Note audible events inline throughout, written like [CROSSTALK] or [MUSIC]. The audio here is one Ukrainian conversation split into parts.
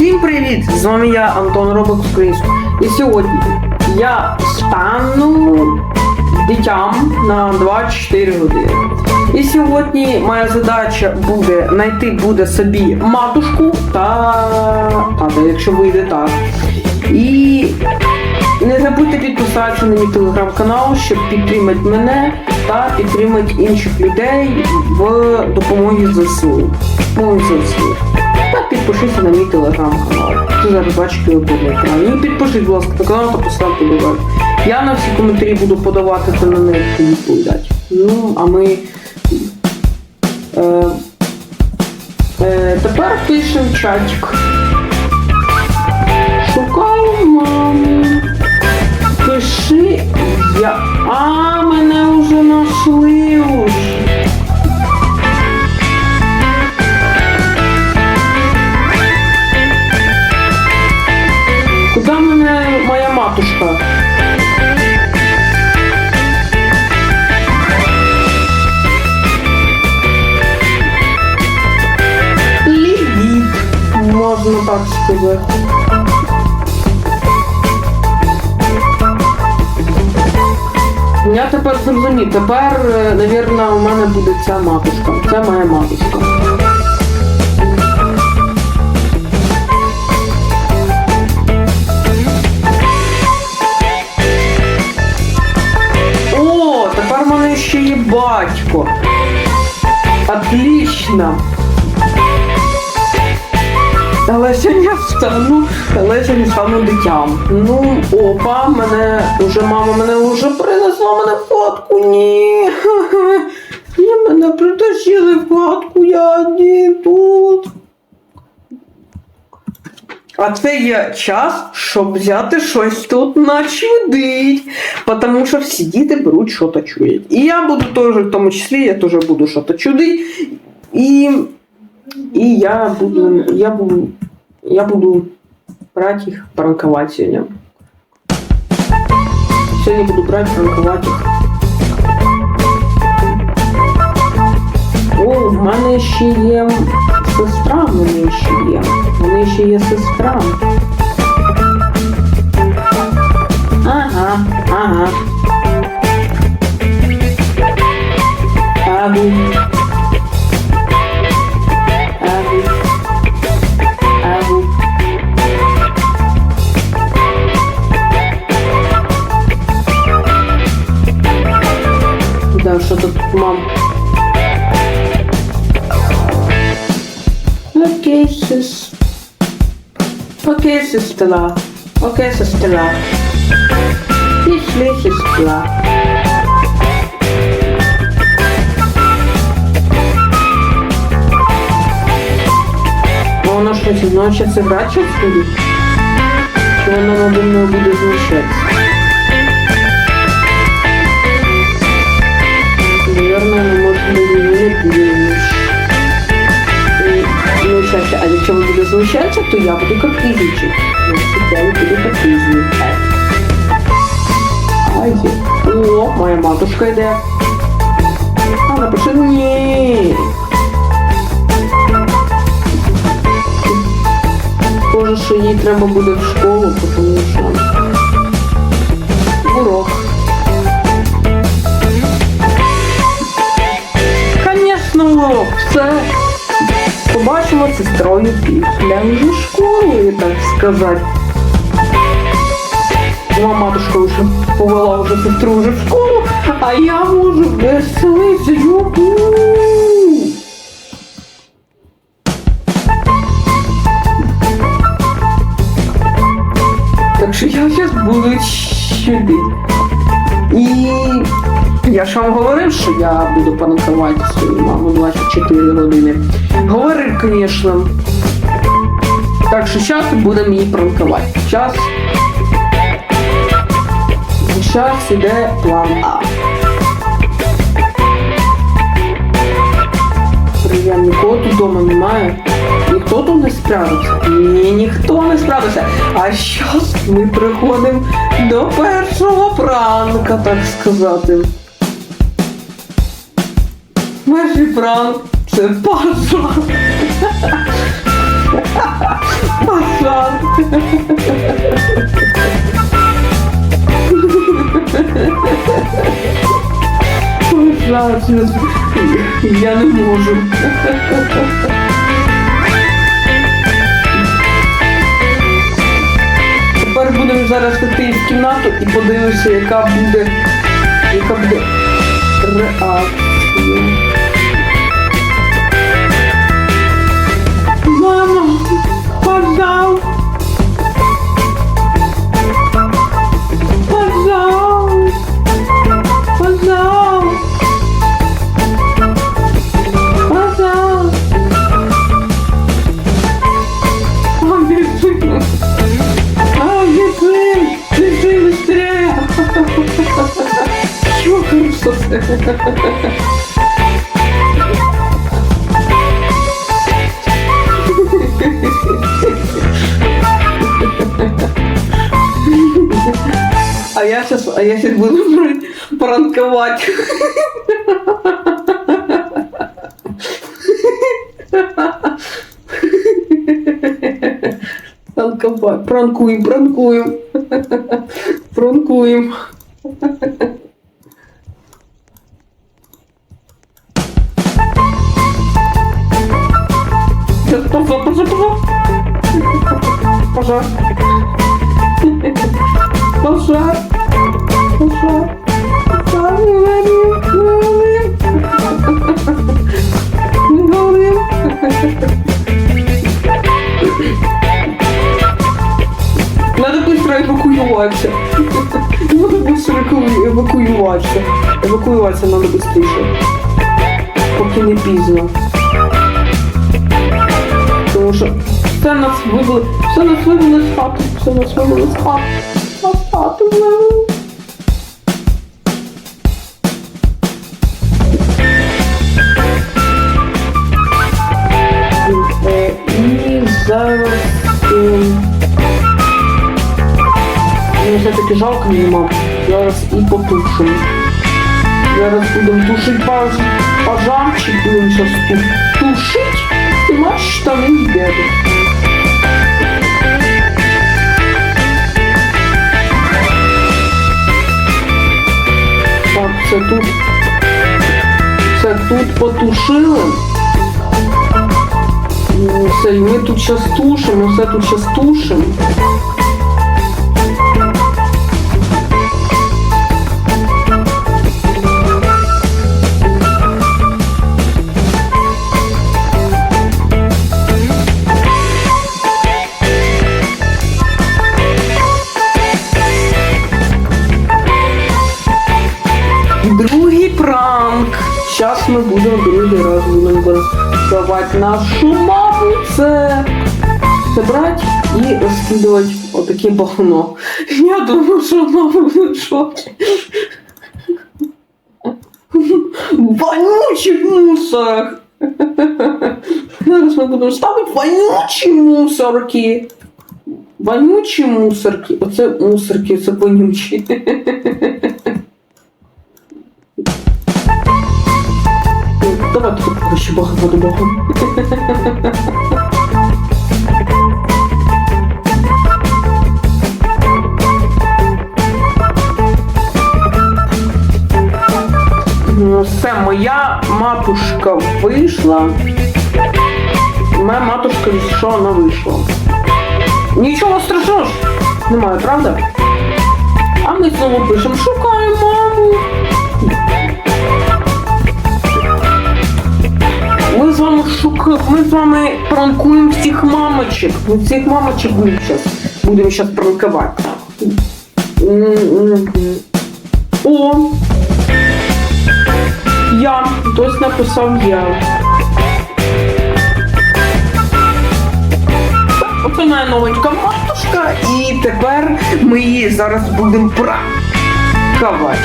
Всім привіт! З вами я, Антон Робок Українською. І сьогодні я стану дитям на 24 години. І сьогодні моя задача буде знайти буде собі матушку та тата, якщо вийде так. І не забудьте підписатися на мій телеграм-канал, щоб підтримати мене та підтримати інших людей в допомогі ЗСУ. ЗСУ. Підпишіться на мій телеграм-канал. Ти зараз бачите на екрані. І підпишіть, будь ласка, на канал та поставте лайк. Я на всі коментарі буду подавати та на них відповідати. Ну, а ми. Е, е, тепер пишемо чатик. Шукаю маму. Пиши я. А, мене вже нашли можна так сказати. Я тепер зрозумів. Тепер, е, навірно, у мене буде ця матушка. Це моя матушка. О, тепер в мене ще є батько. Отлично. Але сьогодні я встану, стану дитям. Ну, опа, мене уже мама мене вже принесла мене в хатку. Ні. Я мене притащили в хатку, я не тут. А це є час, щоб взяти щось тут начудить. Тому що всі діти беруть що то чують. І я буду теж, в тому числі, я теж буду що то чудити. І, і я буду. Я буду. Я буду брать їх, пранкувати сьогодні. Сьогодні буду брати, пранкувати їх. О, в мене ще є сестра, в мене ще є. В мене ще є сестра. Ага, ага. Агу. Що тут, мам? Окей, сес. Окей, сестра. Окей, сестра. Пішли, сестра. А вона що, значить, це грача буде? Чи наді мною буде знущатися? Будет знущаться. А якщо ви буде знущатися, то я буду капризничать. Значить, я не буду капризничать. Ай, о, моя матушка йде. А, напиши ні. Схоже, що треба буде в школу, тому що урок. Все. Побачимо сестрою після вже школи, так сказати. Моя матушка вже повела вже сестру вже в школу, а я можу веселитися. Юху! Так що я зараз буду сюди. І я ж вам говорив, що я буду панкувати свою маму 24 години. Говорив, звісно. Так що зараз будемо її пранкувати. Зараз. Зараз іде план А. Я нікого тут вдома немає. Ніхто тут не справився. Ні, ніхто не справився. А зараз ми приходимо до першого пранка, так сказати. Перший пранк це. Пазл. Ой, Жахне. Я не можу. Тепер будемо зараз йти в кімнату і подивимося, яка буде. Яка буде реакція. А я сейчас, а я сейчас буду пр- пранковать. Пранковать, пранкуем, пранкуем. Пранкуем. Сейчас, пожалуйста, пожалуйста, пожалуйста. Пожар. Пожар. Пожар. Не говори, не говори. Не говори. Надо быстро эвакуироваться. Надо быстро эваку- эвакуироваться. Эвакуироваться надо быстрее. Поки не пізно. Тому що все нас вибили, все нас вибили з хати, все нас вибили з хати. Нас хати вибили. Е, зараз... е, все-таки жалко мені мам. Зараз і потушимо. Зараз будемо тушити пож... пожарчик, будемо зараз тушити. І маш. Так, це тут. все тут потушили. Ну, Все, і ми тут зараз тушимо, все тут зараз тушимо. Зараз ми будемо другий раз будемо пранкувати нашу маму. Це забрати і розкидувати отаке багно. Я думаю, що буде в шокі. Вонючий мусор. Зараз ми будемо ставити вонючі мусорки. Вонючі мусорки. Оце мусорки, це вонючі. Давай тут проще Бога буду Богом. Ну, Все, моя матушка вийшла. Моя матушка що вона вийшла. Нічого страшного ж немає, правда? А ми знову пишемо, шукаю Ми з вами шук... ми з вами пранкуємо всіх мамочок. Ми всіх мамочок будемо зараз будемо пранкувати. О! Я. Хтось написав я. Оце моя новенька матушка, і тепер ми її зараз будемо пранкувати.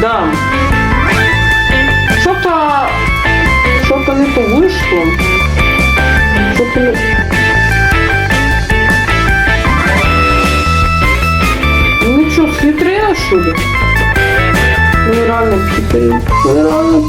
Да. То вышло. Что-то не... Ну что, схитрила, что ли? Ну, реально схитрила. Ну,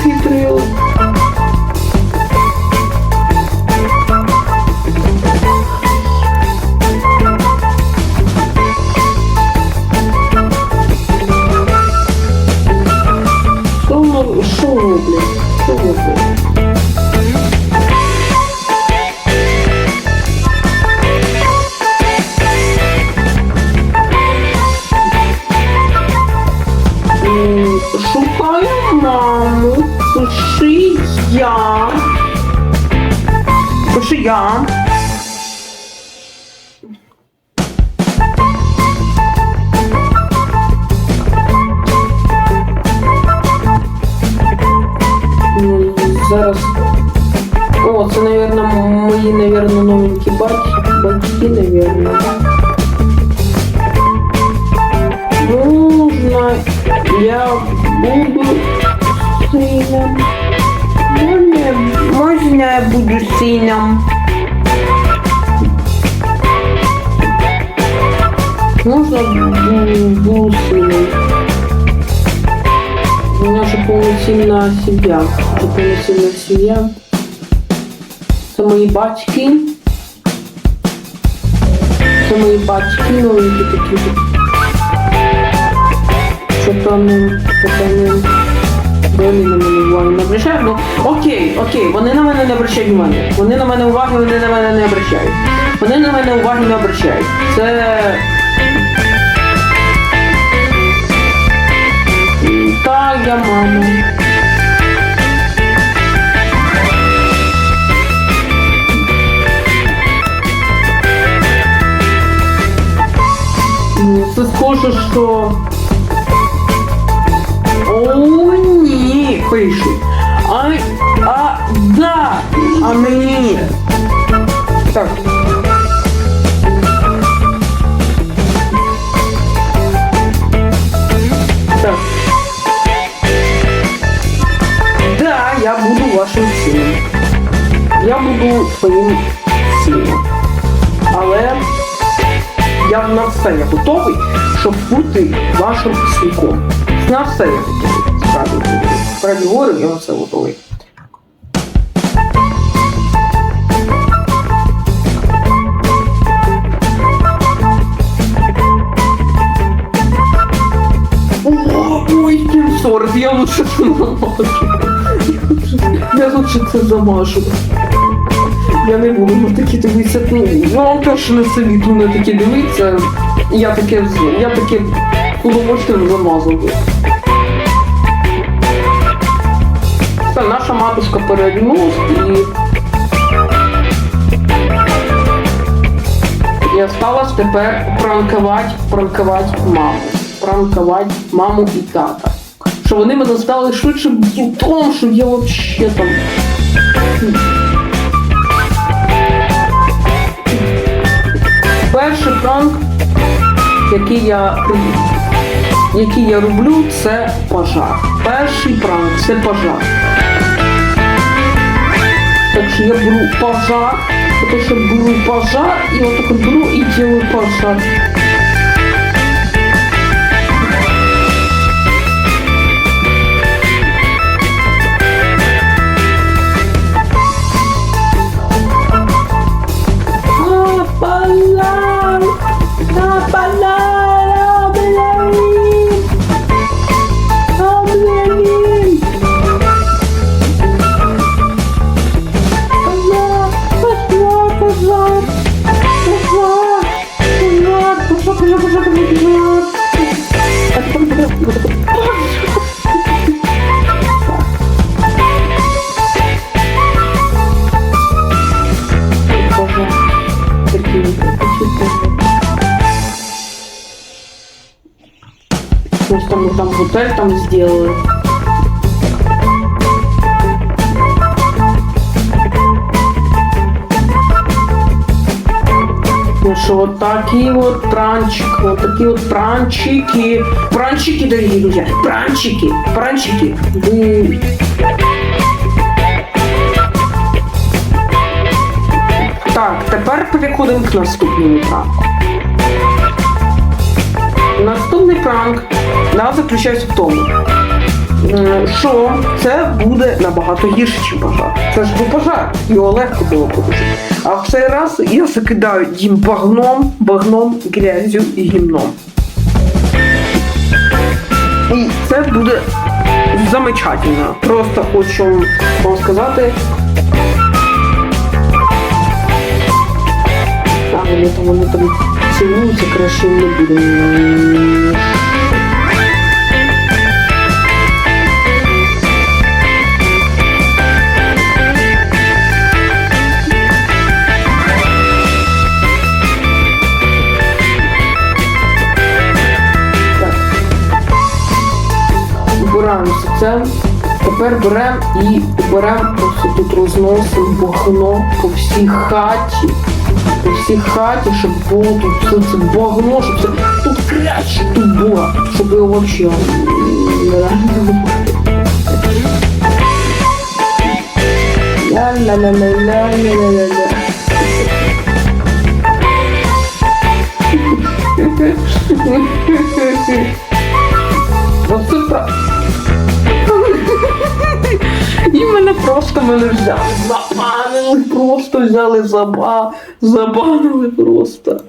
повноцінна сім'я. Вже повноцінна сім'я. Це мої батьки. Це мої батьки новенькі такі. Що там вони на мене уваги не обращають. Ну окей, окей, вони на мене не обращають уваги. Вони на мене уваги, вони на мене не обращають. Вони на мене уваги не обращають. Це. Your Pergamano. Я на все я готовий, щоб бути вашим синком. На все я готовий. Справді, справді говорю, я на все готовий. Ой, 40, я лучше це замажу. Я лучше це замажу. Я не буду на такі дивитися. Ну, вам теж не совіту на такі дивитися. Я таке, я таке з удовольствием замазав. би. Все, наша матушка перевернулась і... І осталось тепер пранкувати, пранкувати маму. Пранкувати маму і тата. Що вони мене стали швидше б'ютом, що я вообще там. Перший пранк, який я, який я роблю, це пожар. Перший пранк це пожар. Так що я беру пожар, потому що беру пожар і отак от беру і ділю пожар. Там, там готель там сделали. Ну что, вот такие вот пранчик, вот такие вот пранчики. Пранчики, дорогие друзья, пранчики, пранчики. Вы... Так, тепер переходимо к наступному пранку. Наступний пранк нас заключається в тому, що це буде набагато гірше, ніж пожар. Це ж був пожар, його легко було потушити. А в цей раз я закидаю їм багном, багном, грязю і гімном. І це буде замечательно. Просто хочу вам сказати. А, вони там, вони там цілуються, краще не буде. Це. тепер беремо і беремо тут розносимо багно по всій хаті. По всій хаті, щоб було тут все це багно, щоб це тут краще тут було, щоб його взагалі Ля-ля-ля-ля-ля-ля-ля-ля. [LAUGHS] Оце про... І мене просто мене взяли, забанили, просто взяли, заба... забанили просто.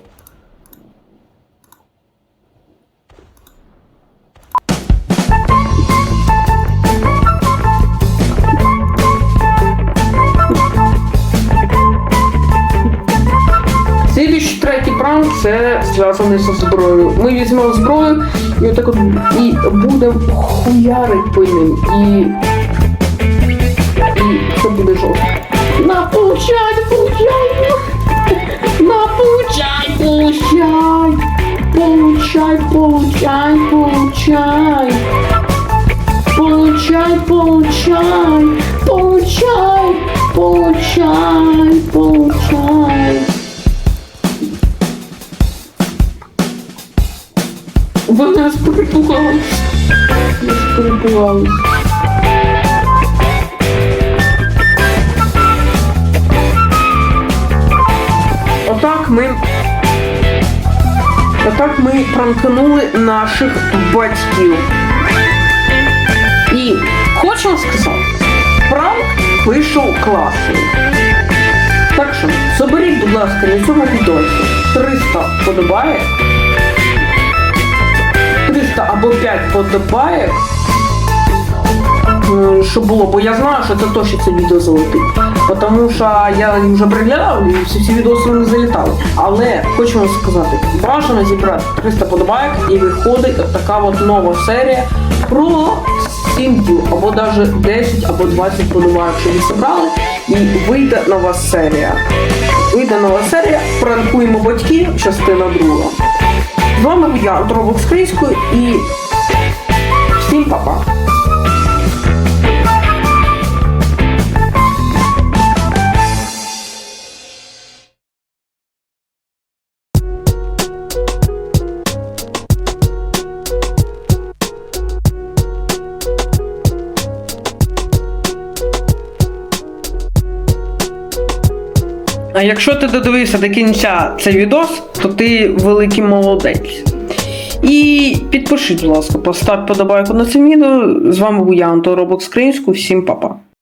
Слідуючий третій пранк це зв'язаний зі зброєю. Ми візьмемо зброю і отак от і будемо хуярить по ним. І, це буде жорстко. На получай, получай! На получай, получай! Получай, получай, получай! Получай, получай, получай, получай, получай. Ви нас перепугали. Нас перепугали. Пранкнули наших батьків. І хочу вам сказати, пранк вийшов класний. Так що, заберіть, будь ласка, на цьому відосі 300 подобає. 300 або 5 подобаєк. М, Що було, бо я знаю, що це точно це відео залетить. Тому що я вже приглядав і всі ці відоси не залітали. Але хочу вам сказати, бажано зібрати 300 подобаєк і виходить от така от нова серія про 7 або навіть 10 або 20 подобаєк, що ви зібрали, і вийде нова серія. Вийде нова серія, пранкуємо батьків, частина друга. З вами я, Дробок з і всім па-па. Якщо ти додивився до кінця цей відос, то ти великий молодець. І підпишіть, будь ласка, постав подобайку на це відео. З вами був я, Антон Робокс Українську. Всім па-па.